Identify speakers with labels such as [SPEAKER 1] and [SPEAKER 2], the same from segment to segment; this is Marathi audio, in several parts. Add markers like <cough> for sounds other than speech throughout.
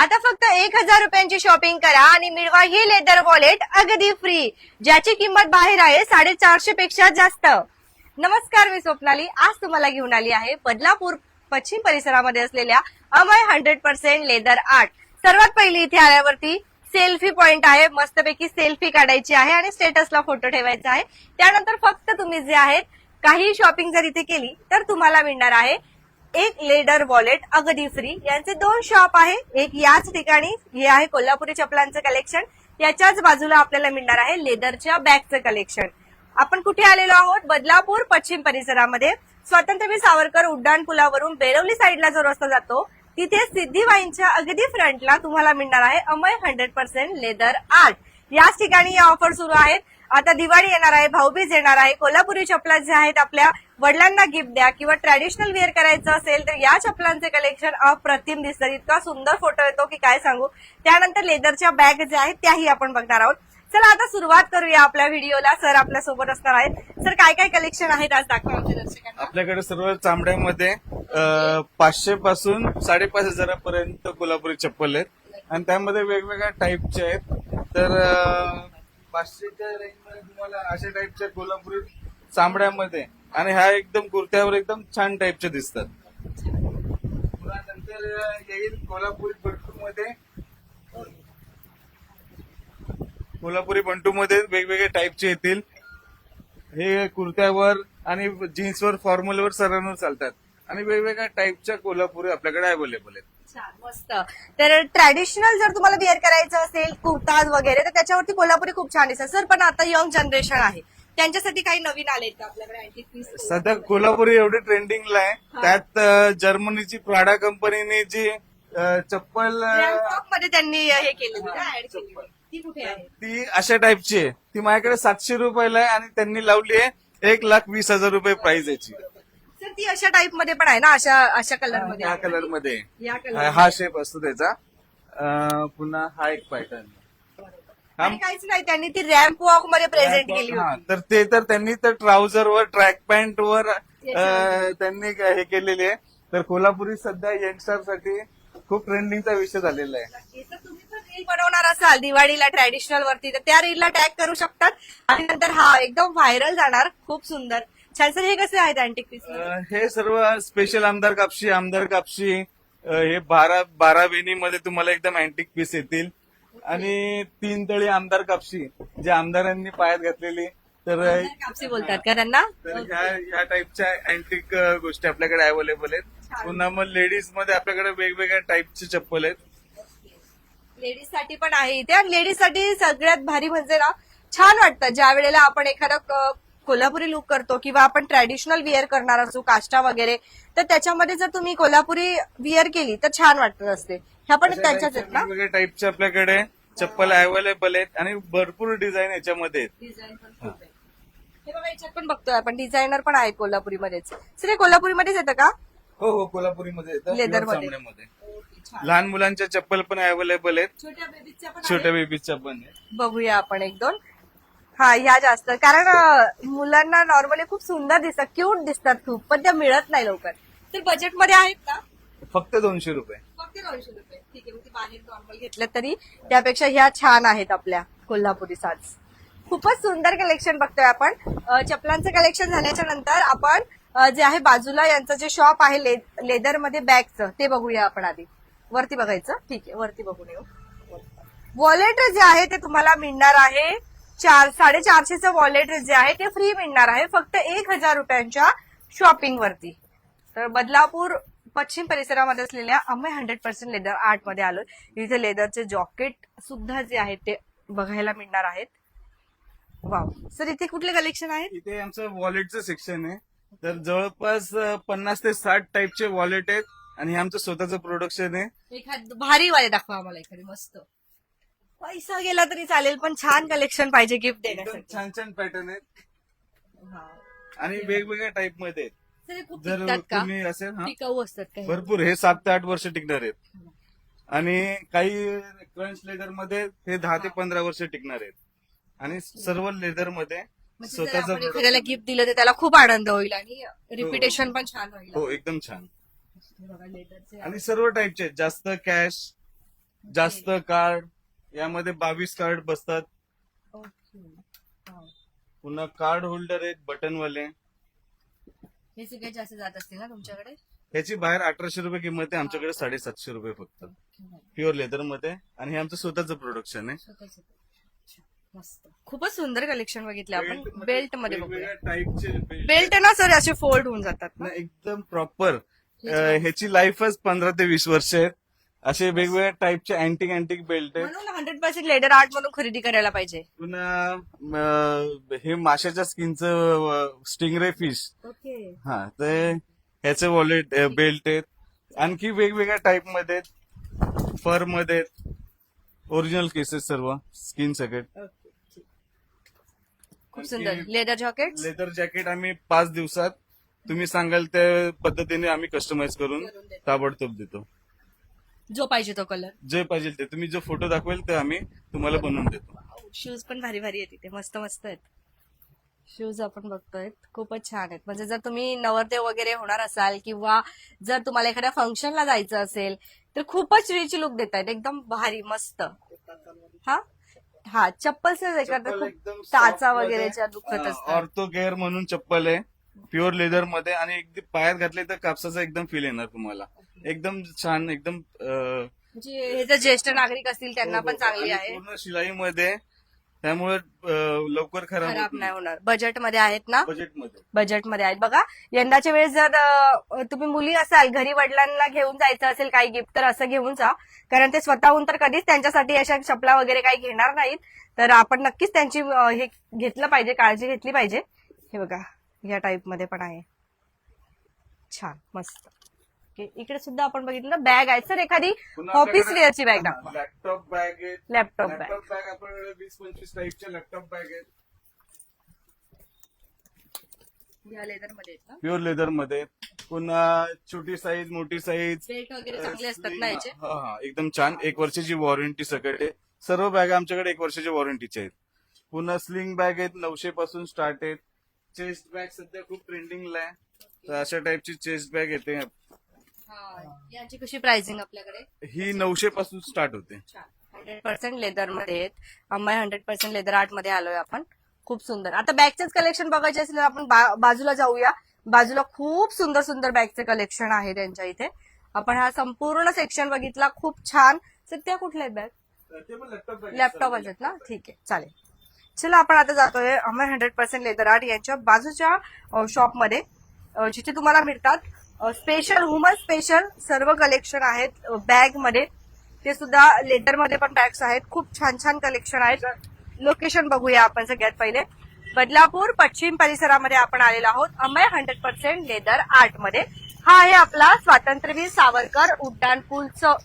[SPEAKER 1] आता फक्त एक हजार रुपयांची शॉपिंग करा आणि मिळवा ही लेदर वॉलेट अगदी फ्री ज्याची किंमत बाहेर आहे साडेचारशे पेक्षा जास्त. नमस्कार मी स्वप्नाली. आज तुम्हाला घेऊन आली आहे बदलापूर पश्चिम परिसरामध्ये असलेल्या Amay hundred percent leather art सर्वात पहिली इथे आल्यावरती सेल्फी पॉइंट आहे. मस्तपैकी सेल्फी काढायची आहे आणि स्टेटसला फोटो ठेवायचा आहे. त्यानंतर फक्त तुम्ही जे आहेत काही शॉपिंग जर इथे केली तर तुम्हाला मिळणार आहे एक लेडर वॉलेट अगदी फ्री यांचे दोन शॉप आहे. एक याच ठिकाणी हे आहे कोल्हापुरी चपलांचं कलेक्शन याच्याच बाजूला आपल्याला मिळणार आहे लेदरच्या बॅगचं कलेक्शन आपण कुठे आलेलो आहोत? बदलापूर पश्चिम परिसरामध्ये. स्वातंत्र्यवीर सावरकर उड्डाण पुलावरून बेरवली साईडला जो रस्ता जातो तिथे सिद्धीबाईंच्या अगदी फ्रंटला तुम्हाला मिळणार आहे Amay hundred percent leather art. याच ठिकाणी या ऑफर सुरू आहेत. आता दिवाळी येणार आहे भाऊबीज येणार आहे कोल्हापुरी चपला ज्या आहेत आपल्या वडिलांना गिफ्ट द्या किंवा ट्रॅडिशनल वेअर करायचं असेल तर या चपलांचे कलेक्शन अप्रतिम दिसतात. इतका सुंदर फोटो येतो की काय सांगू? त्यानंतर लेदरच्या बॅग ज्या आहेत त्याही आपण बघणार आहोत. चला आता सुरुवात करूया आपल्या व्हिडिओला सर आपल्यासोबत असणार आहेत. सर काय काय कलेक्शन आहेत आज दाखवा आमच्या दर्शकांना.
[SPEAKER 2] आपल्याकडे सर्व चामड्यामध्ये पाचशे पासून साडेपाच हजारापर्यंत कोल्हापुरी चप्पल आहेत. आणि त्यामध्ये वेगवेगळ्या टाईपचे आहेत. तर पाचशेच्या रेंजमध्ये तुम्हाला अशा टाईपच्या कोल्हापुरी चामड्यामध्ये आणि ह्या एकदम कुर्त्यावर एकदम छान टाईपचे दिसतात. पुन्हा नंतर येईल कोल्हापुरी बंटू मध्ये कोल्हापुरी बंटू मध्ये वेगवेगळे टाईपचे येतील. हे कुर्त्यावर आणि जीन्सवर फॉर्मलवर सर्वांवर चालतात. आणि वेगवेगळ्या टाईपच्या कोल्हापुरी आपल्याकडे अवेलेबल आहेत.
[SPEAKER 1] छान मस्त. तर ट्रॅडिशनल जर तुम्हाला वेअर करायचं असेल कुर्ताज वगैरे तर त्याच्यावरती कोल्हापुरी खूप छान दिसतात. सर पण आता यंग जनरेशन आहे. त्यांच्यासाठी काही नवीन आलेत का आपल्याकडे अँटिक पीस
[SPEAKER 2] सध्या कोल्हापुरी एवढी ट्रेंडिंगला आहे. त्यात अं, जर्मनीची प्राडा कंपनीने जी अं, चप्पल अं,
[SPEAKER 1] मध्ये त्यांनी हे केलं ऍड केली ती कुठे आहे?
[SPEAKER 2] ती अशा टाईपची आहे. ती माझ्याकडे सातशे रुपयाला आहे आणि त्यांनी लावली आहे एक लाख वीस हजार रुपये प्राइस याची.
[SPEAKER 1] ती अशा टाईपमध्ये पण आहे ना अशा अशा कलरमध्ये
[SPEAKER 2] ह्या कलरमध्ये
[SPEAKER 1] या
[SPEAKER 2] हा
[SPEAKER 1] कलर
[SPEAKER 2] हा शेप असतो त्याचा. अं, पुन्हा हा एक पॅटर्न
[SPEAKER 1] आणि काहीच नाही त्यांनी ती रॅम्प वॉकमध्ये प्रेझेंट केली होती.
[SPEAKER 2] तर ते तर त्यांनी तर ट्राउझर वर ट्रॅक पॅन्ट वर अं, त्यांनी काय हे केलेले आहे. तर कोल्हापुरी सध्या यंगस्टरसाठी खूप ट्रेंडिंगचा विषय झालेला आहे.
[SPEAKER 1] तर तुम्ही पण रील बनवणार असाल दिवाळीला ट्रॅडिशनल वरती तर त्या रीलला टॅग करू शकतात. आणि नंतर हा एकदम व्हायरल जाणार खूप सुंदर. छान. सर हे कसे आहेत अँटिक पीस
[SPEAKER 2] अं, हे सर्व स्पेशल आमदार कापशी आमदार कापशी. अं, हे बारा बारा वेणी मध्ये तुम्हाला एकदम अँटिक पीस येतील. आणि तीन तळी आमदार कापशी जे आमदारांनी पायात घातलेली. तर
[SPEAKER 1] कापसी बोलतात का त्यांना?
[SPEAKER 2] तर ह्या ह्या टाईपच्या अँटिक गोष्टी आपल्याकडे अवेलेबल आहेत. पुन्हा मग लेडीजमध्ये आपल्याकडे वेगवेगळ्या टाईपचे चप्पल आहेत.
[SPEAKER 1] लेडीजसाठी पण आहे इथे. आणि लेडीजसाठी सगळ्यात भारी म्हणजे ना छान वाटतं. ज्या वेळेला आपण एखादा क- कोल्हापुरी लुक करतो किंवा आपण ट्रॅडिशनल विअर करणार असू काष्टा वगैरे तर त्याच्यामध्ये जर तुम्ही कोल्हापुरी विअर केली तर छान वाटत असते. ह्या पण त्यांच्याच आहेत ना?
[SPEAKER 2] वेगवेगळ्या टाईपचे आपल्याकडे चप्पल अवेलेबल आहेत आणि भरपूर डिझाईन याच्यामध्ये आहेत.
[SPEAKER 1] डिझाईन पण खूप आहे. हे बघा याच्यात पण बघतोय आपण. डिझायनर पण आहे कोल्हापुरीमध्येच. सर हे कोल्हापुरीमध्येच येतं का?
[SPEAKER 2] हो हो कोल्हापुरीमध्ये येतं.
[SPEAKER 1] Leather
[SPEAKER 2] pure
[SPEAKER 1] मध्ये.
[SPEAKER 2] चामड्यामध्ये लहान मुलांच्या चप्पल पण अवेलेबल आहेत.
[SPEAKER 1] छोट्या बेबीच्या पण
[SPEAKER 2] छोट्या बेबीच्या पण आहेत.
[SPEAKER 1] बघूया आपण एक दोन. हा ह्या जास्त. कारण अं, मुलांना नॉर्मली खूप सुंदर दिसतात क्यूट दिसतात खूप पण त्या मिळत नाही लवकर. तर बजेटमध्ये आहेत का?
[SPEAKER 2] फक्त दोनशे रुपये.
[SPEAKER 1] फक्त दोनशे रुपये. ठीक आहे मग ती बाहेर नॉर्मल घेतलं तरी त्यापेक्षा ह्या छान आहेत आपल्या कोल्हापुरी साज. खूपच सुंदर कलेक्शन बघतोय आपण. अं, चपलांचं कलेक्शन झाल्याच्यानंतर आपण अं, जे आहे बाजूला यांचं जे शॉप आहे लेदरमध्ये बॅगचं ते बघूया आपण आधी. वरती बघायचं? ठीक आहे वरती बघून येऊ. वॉलेट जे आहे ते तुम्हाला मिळणार आहे चार साडेचारशेचं वॉलेट जे आहे ते फ्री मिळणार आहे. फक्त एक हजार रुपयांच्या शॉपिंग वरती. तर बदलापूर पश्चिम परिसरामध्ये असलेल्या अमय हंड्रेड पर्सेंट लेदर आर्टमध्ये आलो इथे लेदरचे जॉकेट सुद्धा जे आहेत ते बघायला मिळणार आहेत. वाव सर इथे कुठले कलेक्शन आहेत?
[SPEAKER 2] इथे आमचं वॉलेटचं सेक्शन आहे. तर जवळपास पन्नास ते साठ टाईपचे वॉलेट आहेत. आणि हे आमचं स्वतःचं प्रोडक्शन आहे.
[SPEAKER 1] एखाद भारी वाले दाखवा आम्हाला एखादी मस्त. पैसा गेला तरी चालेल पण छान कलेक्शन पाहिजे गिफ्ट
[SPEAKER 2] एकदम
[SPEAKER 1] देण्यासाठी.
[SPEAKER 2] छान छान पॅटर्न आहेत. आणि वेगवेगळ्या टाईपमध्ये आहेत.
[SPEAKER 1] सर हे खूप
[SPEAKER 2] जर
[SPEAKER 1] टिकतात का?
[SPEAKER 2] तुम्ही असेल हा.
[SPEAKER 1] टिकाऊ असतात का हे?
[SPEAKER 2] भरपूर हे सात ते आठ वर्ष टिकणार आहेत. आणि काही क्रंच लेदरमध्ये हे दहा ते पंधरा वर्ष टिकणार आहेत. आणि सर्व लेदरमध्ये
[SPEAKER 1] म्हणजे जर
[SPEAKER 2] स्वतःचं
[SPEAKER 1] आपण
[SPEAKER 2] product-
[SPEAKER 1] एखाद्याला गिफ्ट दिलं तर त्याला खूप आनंद होईल आणि रिपिटेशन पण छान होईल.
[SPEAKER 2] हो एकदम छान.
[SPEAKER 1] हे बघा,
[SPEAKER 2] आणि सर्व टाईपचे आहेत. जास्त कॅश जास्त कार्ड यामध्ये बावीस कार्ड बसतात. पुन्हा कार्ड होल्डर आहेत बटनवाले.
[SPEAKER 1] हे सगळे जास्त जात असतील ना तुमच्याकडे?
[SPEAKER 2] ह्याची बाहेर अठराशे रुपये किंमत आहे. आमच्याकडे साडेसातशे रुपये फक्त. प्युअर लेदरमध्ये आणि हे आमचं स्वतःचं प्रोडक्शन आहे.
[SPEAKER 1] मस्त. खूपच सुंदर कलेक्शन बघितलं आपण. बेल्टमध्ये बघूया.
[SPEAKER 2] टाईपचे बेल्ट
[SPEAKER 1] बेल्ट ना सर असे फोल्ड होऊन जातात ना?
[SPEAKER 2] ना एकदम प्रॉपर ह्याची लाईफच पंधरा ते वीस वर्ष आहेत. असे वेगवेगळ्या टाईपचे अँटिक अँटिक बेल्ट आहेत.
[SPEAKER 1] म्हणून हंड्रेड पर्सेंट लेडर आर्ट मधून खरेदी करायला पाहिजे.
[SPEAKER 2] पुन्हा अं, हे माशाच्या स्किनचं स्टिंगरे फिश
[SPEAKER 1] ओके.
[SPEAKER 2] हा ते ह्याचे वॉलेट बेल्ट आहेत. आणखी वेगवेगळ्या टाईपमध्ये आहेत. फरमध्ये आहेत. ओरिजिनल केसेस सर्व स्किन सगळेट
[SPEAKER 1] खूप सुंदर. लेदर जॉकेट
[SPEAKER 2] लेदर जॅकेट आम्ही पाच दिवसात तुम्ही सांगाल त्या पद्धतीने आम्ही कस्टमाइज करून ताबडतोब देतो.
[SPEAKER 1] जो पाहिजे तो कलर
[SPEAKER 2] जे पाहिजे ते. तुम्ही जो फोटो दाखवेल ते आम्ही तुम्हाला बनवून देतो.
[SPEAKER 1] शूज पण भारी भारी आहेत इथे. मस्त मस्त आहेत. शूज आपण बघतोय. खूपच छान आहेत. म्हणजे जर तुम्ही नवरदेव वगैरे होणार असाल किंवा जर तुम्हाला एखाद्या फंक्शनला जायचं असेल तर खूपच रिच लुक देत आहेत. एकदम भारी मस्त. हा? हा
[SPEAKER 2] चप्पल
[SPEAKER 1] खूप
[SPEAKER 2] एकदम
[SPEAKER 1] टाचा वगैरेच्या दुखत असतात.
[SPEAKER 2] ऑर्थो केअर म्हणून चप्पल आहे. प्युअर लेदरमध्ये आणि एकदम पायात घातले तर कापसाचा एकदम फील येणार तुम्हाला. एकदम छान एकदम अं,
[SPEAKER 1] म्हणजे हे जर ज्येष्ठ नागरिक असतील त्यांना
[SPEAKER 2] हो,
[SPEAKER 1] पण
[SPEAKER 2] हो.
[SPEAKER 1] चांगली
[SPEAKER 2] आणि
[SPEAKER 1] आहे.
[SPEAKER 2] पूर्ण शिलाईमध्ये त्यामुळे अं, लवकर खराब
[SPEAKER 1] खराब नाही. होणार. बजेटमध्ये आहेत ना?
[SPEAKER 2] बजेटमध्ये.
[SPEAKER 1] बजेटमध्ये आहेत. बघा यंदाच्या वेळेस जर अ, तुम्ही मुली असाल घरी वडिलांना घेऊन जायचं असेल काही गिफ्ट तर असं घेऊन जा. कारण ते स्वतःहून तर कधीच त्यांच्यासाठी अशा चपला वगैरे काही घेणार नाहीत. तर आपण नक्कीच त्यांची अ, हे घेतलं पाहिजे काळजी घेतली पाहिजे. हे बघा या टाईपमध्ये पण आहे. छान मस्त. ओके, इकडे सुद्धा आपण बघितलं बॅग आहे. सर एखादी ऑफिस वेअरची बॅग दाखवा
[SPEAKER 2] लॅपटॉप बॅग आहेत
[SPEAKER 1] लॅपटॉप बॅग
[SPEAKER 2] लॅपटॉप बॅग आपल्याकडे वीस पंचवीस टाईपच्या लॅपटॉप बॅग आहेत.
[SPEAKER 1] या लेदरमध्ये आहेत ना?
[SPEAKER 2] प्युअर लेदरमध्ये पुन्हा छोटी साईज मोठी साईज
[SPEAKER 1] बेल्ट वगैरे चांगले असतात ना याचे?
[SPEAKER 2] हा हा. एकदम छान. एक वर्षाची वॉरंटी सकट आहे. सर्व बॅग आमच्याकडे एक वर्षाची वॉरंटीच्या आहेत. पुन्हा स्लिंग बॅग आहेत नऊशे पासून स्टार्ट आहेत. चेस्ट बॅग सध्या खूप ट्रेंडिंगला आहे. तर अशा टाईपची चेस्ट बॅग येते.
[SPEAKER 1] यांची कशी प्राइसिंग आपल्याकडे?
[SPEAKER 2] ही नऊशे पासून स्टार्ट होते.
[SPEAKER 1] हंड्रेड पर्सेंट लेदरमध्ये आहेत. अंबाई हंड्रेड पर्सेंट लेदर आर्टमध्ये आलोय आपण. खूप सुंदर. आता बॅगचेच कलेक्शन बघायचे असेल तर आपण बा- बाजूला जाऊया. बाजूला खूप सुंदर सुंदर बॅगचे कलेक्शन आहे त्यांच्या इथे. आपण हा संपूर्ण सेक्शन बघितला. खूप छान. तर त्या कुठल्या आहेत बॅग
[SPEAKER 2] लॅपटॉप
[SPEAKER 1] आहेत ना? ठीक आहे. चालेल. चला आपण आता जातोय Amar hundred percent leather art यांच्या बाजूच्या शॉपमध्ये जिथे तुम्हाला मिळतात स्पेशल वुमन स्पेशल सर्व कलेक्शन आहेत बॅगमध्ये. ते सुद्धा लेदरमध्ये पण बॅग्स आहेत. खूप छान छान कलेक्शन आहेत. लोकेशन बघूया आपण सगळ्यात पहिले. बदलापूर पश्चिम परिसरामध्ये आपण आलेलो आहोत. अमय हंड्रेड पर्सेंट लेदर आर्टमध्ये. हा आहे आपला स्वातंत्र्यवीर सावरकर उड्डाण पूलचं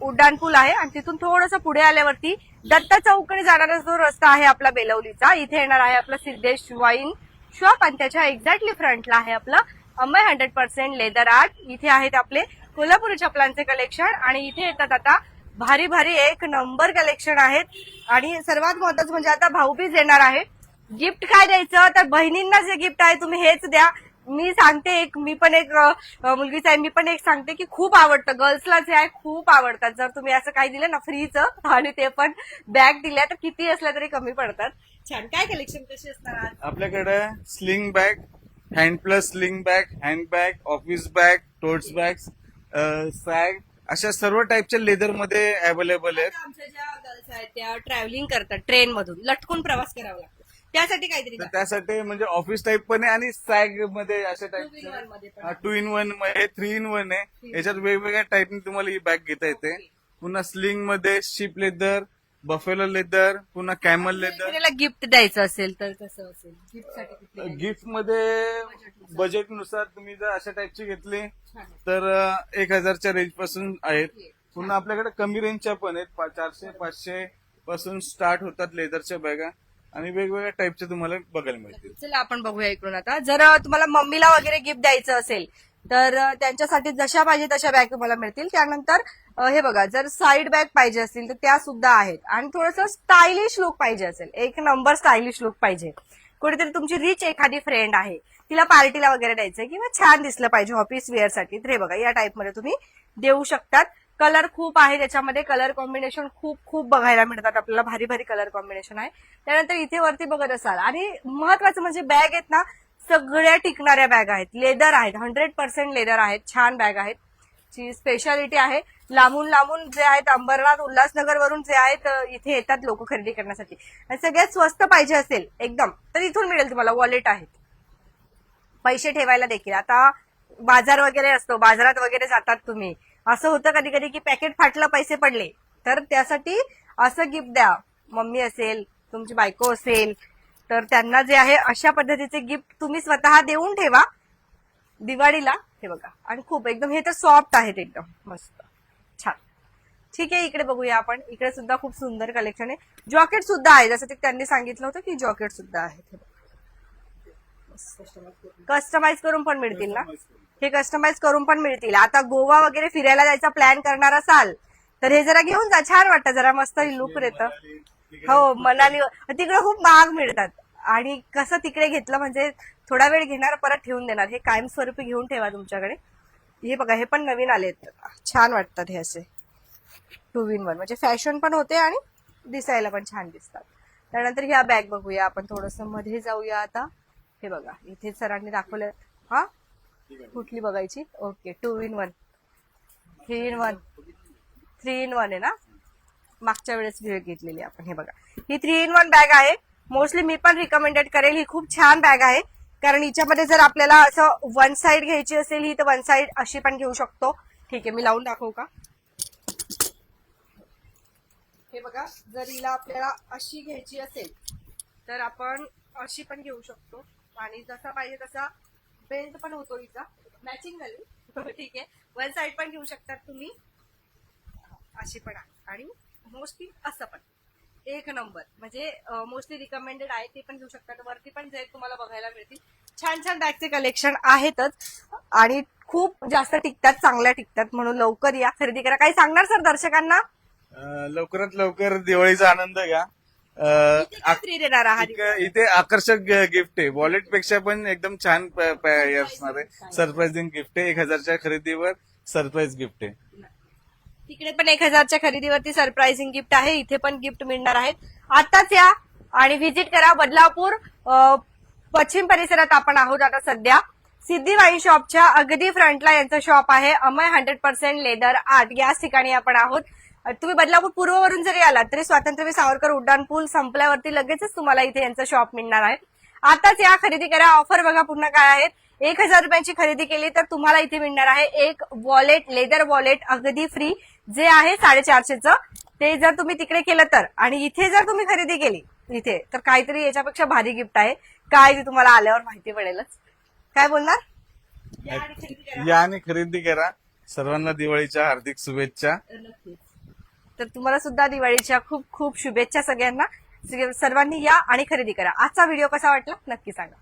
[SPEAKER 1] उड्डाण पूल आहे. आणि तिथून थोडस पुढे आल्यावरती दत्त चौकडे जाणारा जो रस्ता आहे आपला बेलवलीचा इथे येणार आहे आपलं सिद्धेश वाईन. शॉप आणि त्याच्या एक्झॅक्टली फ्रंटला आहे आपलं Amay hundred percent leather art. इथे आहेत आपले कोल्हापुरी चपलांचे कलेक्शन आणि इथे येतात आता भारी भारी एक नंबर कलेक्शन आहेत. आणि सर्वात महत्वाचं म्हणजे आता भाऊबीज येणार आहे. गिफ्ट काय द्यायचं? तर बहिणींना जे गिफ्ट आहे. तुम्ही हेच द्या. मी सांगते एक मी पण एक मुलगीच आहे मी पण एक सांगते की खूप आवडतं. गर्ल्सला जे आहे खूप आवडतात. जर तुम्ही असं काही दिलं ना फ्रीचं आणि ते पण बॅग दिल्या तर किती असल्या तरी कमी पडतात. छान. काय कलेक्शन कशी असणार
[SPEAKER 2] आपल्याकडे sling bag hand plus sling bag hand bag office bag totes bag sag अशा सर्व टाईपच्या लेदरमध्ये अवेलेबल आहेत.
[SPEAKER 1] आमच्या ज्या गर्ल्स आहेत त्या ट्रॅव्हलिंग करतात ट्रेन मधून. लटकून प्रवास करावा लागतो. त्यासाठी काहीतरी
[SPEAKER 2] तर. त्यासाठी म्हणजे ऑफिस टाईप पण आहे आणि सॅगमध्ये अशा टाईपच्या टू इन वनमध्ये थ्री इन वन आहे. याच्यात वेगवेगळ्या टाईपने तुम्हाला ही बॅग घेता येते. पुन्हा स्लिंगमध्ये शिप लेदर बफेलो लेदर पुन्हा कॅमल लेदर.
[SPEAKER 1] गिफ्ट द्यायचं असेल तर कसं असेल? गिफ्टसाठी कुठली द्यायची?
[SPEAKER 2] गिफ्टमध्ये बजेटनुसार तुम्ही जर अशा टाईपची घेतली
[SPEAKER 1] छान आहे.
[SPEAKER 2] तर एक हजारच्या रेंजपासून आहेत. पुन्हा आपल्याकडे कमी रेंजच्या पण आहेत. पा- चारशे पाचशे पासून स्टार्ट होतात लेदरच्या बॅगा. आणि वेगवेगळ्या टाईपच्या तुम्हाला बघायला मिळतील.
[SPEAKER 1] चला आपण बघूया इकडून आता. जर तुम्हाला मम्मीला वगैरे गिफ्ट द्यायचं असेल तर त्यांच्यासाठी जशा पाहिजे तशा बॅग तुम्हाला मिळतील. त्यानंतर हे बघा जर साईड बॅग पाहिजे असतील तर त्या सुद्धा आहेत. आणि थोडस स्टायलिश लुक पाहिजे असेल. एक नंबर स्टायलिश लुक पाहिजे. कुठेतरी तुमची रिच एखादी फ्रेंड आहे. तिला पार्टीला वगैरे द्यायचंय किंवा छान दिसलं पाहिजे ऑफिस वेअरसाठी तर हे बघा या टाईपमध्ये तुम्ही देऊ शकतात. कलर खूप आहे त्याच्यामध्ये. कलर कॉम्बिनेशन खूप खूप बघायला मिळतात. आपल्याला भारी भारी कलर कॉम्बिनेशन आहे. त्यानंतर इथे वरती बघत असाल. आणि महत्वाचं म्हणजे बॅग आहेत ना सगळ्या टिकणाऱ्या बॅग आहेत. लेदर आहेत. हंड्रेड पर्सेंट लेदर आहेत. छान बॅग आहेत. ची स्पेशालिटी आहे. लांबून लांबून जे आहेत अंबरनाथ उल्हासनगर वरून जे आहेत इथे येतात लोक खरेदी करण्यासाठी. आणि सगळ्यात स्वस्त पाहिजे असेल एकदम तर इथून मिळेल तुम्हाला. वॉलेट आहेत. पैसे ठेवायला देखील. आता बाजार वगैरे असतो. बाजारात वगैरे जातात तुम्ही. असं होतं कधी कधी की पॅकेट फाटलं पैसे पडले. तर त्यासाठी असं गिफ्ट द्या. मम्मी असेल तुमची बायको असेल तर त्यांना जे आहे अशा पद्धतीचे गिफ्ट तुम्ही स्वतः देऊन ठेवा. दिवाळीला हे बघा. आणि खूप एकदम हे तर सॉफ्ट आहेत एकदम. मस्त. छान. ठीक आहे इकडे बघूया आपण. इकडे सुद्धा खूप सुंदर कलेक्शन आहे. जॉकेट सुद्धा आहे. जसं ते त्यांनी सांगितलं होतं की जॉकेट सुद्धा आहेत. हे बघा. कस्टमाइज करून पण मिळतील ना? हे कस्टमाइज करून पण मिळतील. आता गोवा वगैरे फिरायला जायचा प्लॅन करणार असाल तर हे जरा घेऊन जा. छान वाटतं. जरा मस्त लुक येतं. हो मनाली. तिकडे खूप महाग मिळतात. आणि कसं तिकडे घेतलं म्हणजे थोडा वेळ घेणार परत ठेवून देणार. हे कायमस्वरूपी घेऊन ठेवा तुमच्याकडे. हे बघा हे पण नवीन आलेत. छान वाटतात हे असे. टू विन वन म्हणजे फॅशन पण होते आणि दिसायला पण छान दिसतात. त्यानंतर ह्या बॅग बघूया. आपण थोडसमध्ये जाऊया आता. हे बघा इथे सरांनी दाखवलं. हा? कुठली बघायची? Okay two in one three in one three in one आहे ना? मागच्या वेळेस घेतलेली आपण. हे बघा. ही थ्री इन वन बॅग आहे. मोस्टली मी पण रिकमेंडेड करेल. ही खूप छान बॅग आहे. कारण हिच्यामध्ये जर आपल्याला असं वन साइड घ्यायची असेल ही तर वन साइड अशी पण घेऊ शकतो. ठीक आहे मी लावून दाखवू का? हे बघा जर हिला आपल्याला अशी घ्यायची असेल तर आपण अशी पण घेऊ शकतो. आणि जसा पाहिजे तसा बेल्ट पण होतो हिचा. मॅचिंग झाली. <laughs> ठीक आहे. वन साइड पण घेऊ शकतात तुम्ही. अशी पण आहे. आणि मोस्टली असं पण. एक नंबर. म्हणजे मोस्टली रिकमेंडेड आहे ते पण घेऊ शकतात वरती पण जे तुम्हाला बघायला मिळतील छान छान बॅगचे कलेक्शन आहेतच. आणि खूप जास्त टिकतात चांगल्या टिकतात. म्हणून लवकर या खरेदी करा. काही सांगणार सर दर्शकांना?
[SPEAKER 2] लवकरात लवकर दिवाळीचा आनंद घ्या. अं,
[SPEAKER 1] किती देणार आहात?
[SPEAKER 2] इक- इथे आकर्षक गिफ्ट आहे. वॉलेटपेक्षा पण एकदम छान प- प- हे असणार आहे. सरप्राइझिंग गिफ्ट आहे. एक हजारच्या खरेदीवर सरप्राईज गिफ्ट आहे.
[SPEAKER 1] तिकडे पण एक हजारच्या खरेदीवरती सरप्राइझिंग गिफ्ट आहे. इथे पण गिफ्ट मिळणार आहेत. आताच या आणि व्हिजिट करा. बदलापूर पश्चिम परिसरात आपण आहोत आता सध्या. सिद्धी वाईन शॉपच्या अगदी फ्रंटला यांचं शॉप आहे. Amay hundred percent leather art याच ठिकाणी आपण आहोत. तुम्ही बदलापूर पूर्ववरून जरी आलात तरी स्वातंत्र्यवीर सावरकर उड्डाण पूल संपल्यावरती लगेचच तुम्हाला इथे यांचं शॉप मिळणार आहे. आताच या खरेदी करा. ऑफर बघा पुन्हा काय आहेत. एक हजार रुपयांची खरेदी केली तर तुम्हाला इथे मिळणार आहे एक वॉलेट लेदर वॉलेट अगदी फ्री जे आहे साडेचारशेचं ते जर तुम्ही तिकडे केलं तर. आणि इथे जर तुम्ही खरेदी केली इथे तर काहीतरी याच्यापेक्षा भारी गिफ्ट आहे. काय ते तुम्हाला आल्यावर माहिती पडेलच. काय बोलणार? या आणि खरेदी करा.
[SPEAKER 2] या आणि खरेदी करा. सर्वांना दिवाळीच्या हार्दिक शुभेच्छा.
[SPEAKER 1] तर तुम्हाला सुद्धा दिवाळीच्या खूप खूप शुभेच्छा सगळ्यांना. सर्वांनी या आणि खरेदी करा. आजचा व्हिडिओ कसा वाटला? नक्की सांगा.